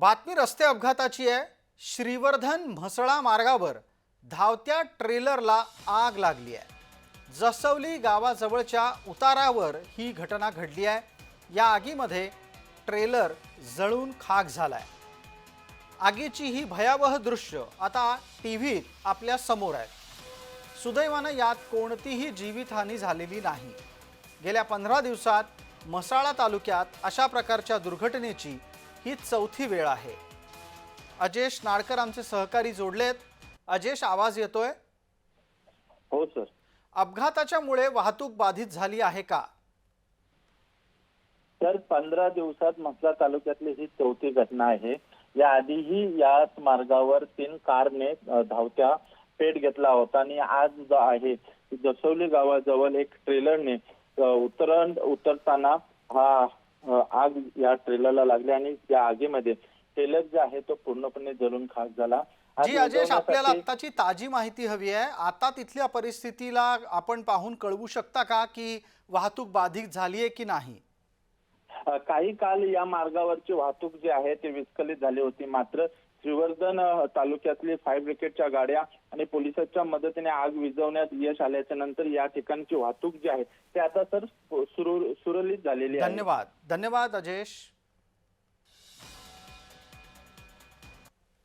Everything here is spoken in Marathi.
बातमी रस्ते अपघाताची आहे. श्रीवर्धन म्हसळा मार्गावर धावत्या ट्रेलरला आग लागली आहे. जसवली गावाजवळच्या उतारावर ही घटना घडली आहे. या आगीमध्ये ट्रेलर जळून खाक झाला आहे आगीची ही भयावह दृश्य आता टी व्हीत आपल्यासमोर आहे. सुदैवानं यात कोणतीही जीवितहानी झालेली नाही. गेल्या पंधरा दिवसात मसाळा तालुक्यात अशा प्रकारच्या दुर्घटनेची ही चौथी वेळ आहे. अजेश नाडकर आमचे सहकारी जोडलेत. अजेश आवाज येतोय? हो सर. अपघाताच्या मुळे वाहतूक बाधित झाली आहे का? तर पंधरा दिवसात म्हसळा तालुक्यातली ही चौथी घटना आहे. या आधीही याच मार्गावर तीन कारने धावत्या पेट घेतला होता आणि आज जो आहे जसवली गावाजवळ एक ट्रेलरने उतरण उतरताना हा आग या ट्रेलरला लागली आणि या आगीमध्ये ट्रेलर जे आहे तो पूर्णपणे जळून खाक झाला. जी अजेश आपल्याला आत्ताची ताजी माहिती हवी आहे. आता तिथल्या परिस्थितीला आपण पाहून कळवू शकता का की वाहतूक बाधित झाली आहे की नाही? काही काल या मार्गावरची वाहतूक जी आहे ती विस्कळीत झाली होती. मात्र श्रीवर्धन तालुक्यातली फायर ब्रिगेडच्या गाड्या आणि पोलिसांच्या मदतीने आग विझवण्यात यश आल्याच्यानंतर या ठिकाणची वाहतूक जी आहे ती आता सर सुरळीत झालेली आहे. धन्यवाद. धन्यवाद अजेश